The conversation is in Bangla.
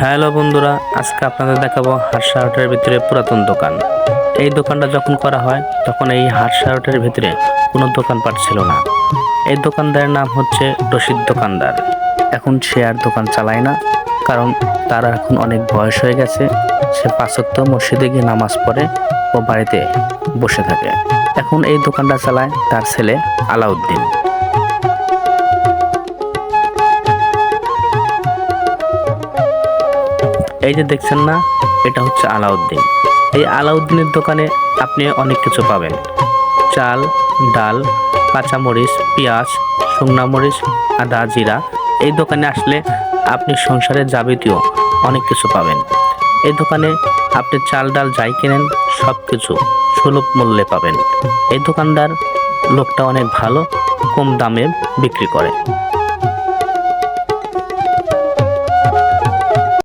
হ্যালো বন্ধুরা, আজকে আপনাদের দেখাবো হারসা হাটের ভিতরে পুরাতন দোকান। এই দোকানটা যখন করা হয়, তখন এই হারসা হাটের ভিতরে কোনো দোকানপাট ছিল না। এই দোকানদারের নাম হচ্ছে রশিদ দোকানদার। এখন সে আর দোকান চালায় না, কারণ তার এখন অনেক বয়স হয়ে গেছে। সে পাঁচক্ত মসজিদে গিয়ে নামাজ পড়ে ও বাড়িতে বসে থাকে। এখন এই দোকানটা চালায় তার ছেলে আলাউদ্দিন। এই যে দেখছেন না, এটা হচ্ছে আলাউদ্দিন। এই আলাউদ্দিনের দোকানে আপনি অনেক কিছু পাবেন। চাল, ডাল, কাঁচামরিচ, পেঁয়াজ মরিচ আদা, জিরা। এই দোকানে আসলে আপনি সংসারের যাবতীয় অনেক কিছু পাবেন। এই দোকানে আপনি চাল, ডাল যাই কেনেন, সব কিছু সুলভ মূল্যে পাবেন। এই দোকানদার লোকটা অনেক ভালো, কম দামে বিক্রি করে।